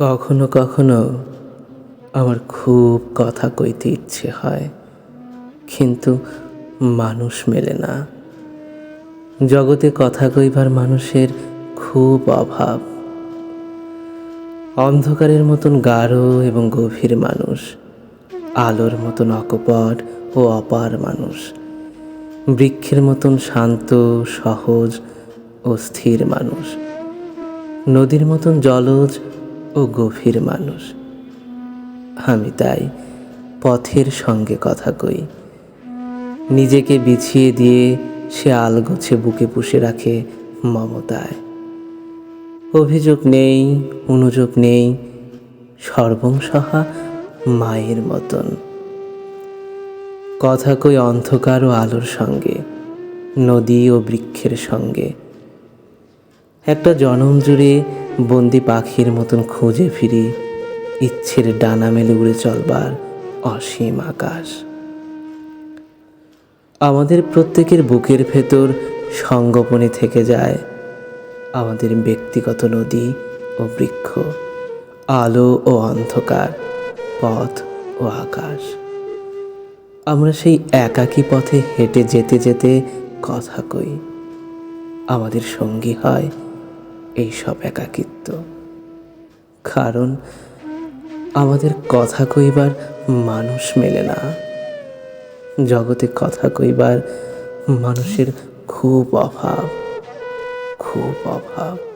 কখনো কখনো আমার খুব কথা কইতে ইচ্ছে হয়, কিন্তু মানুষ মেলে না। জগতে কথা কইবার মানুষের খুব অভাব। অন্ধকারের মতন গাঢ় এবং গভীর মানুষ, আলোর মতন অকপট ও অপার মানুষ, বৃক্ষের মতন শান্ত, সহজ ও স্থির মানুষ, নদীর মতন জলজ ও গভীর মানুষ। আমি তাই পথের সঙ্গে কথা কই। নিজেকে বিছিয়ে দিয়ে সে আলগোছে বুকে পুষে রাখে মমতায়। অভিযোগ নেই, অনুযোগ নেই, সর্বংসহা মায়ের মতন। কথা কই অন্ধকার ও আলোর সঙ্গে, নদী ও বৃক্ষের সঙ্গে। একটা জনম জুড়ে বন্দি পাখির মতন খুঁজে ফিরি, ইচ্ছের ডানা মেলে উড়ে চলবার অসীম আকাশ। আমাদের প্রত্যেকের বুকের ভেতর সঙ্গোপনে থেকে যায় আমাদের ব্যক্তিগত নদী ও বৃক্ষ, আলো ও অন্ধকার, পথ ও আকাশ। আমরা সেই একাকী পথে হেঁটে যেতে যেতে কথা কই। আমাদের সঙ্গী হয় এই সব একাকিত্ব। কারণ আমাদের কথা কইবার মানুষ মেলে না। জগতে কথা কইবার মানুষের খুব অভাব খুব অভাব।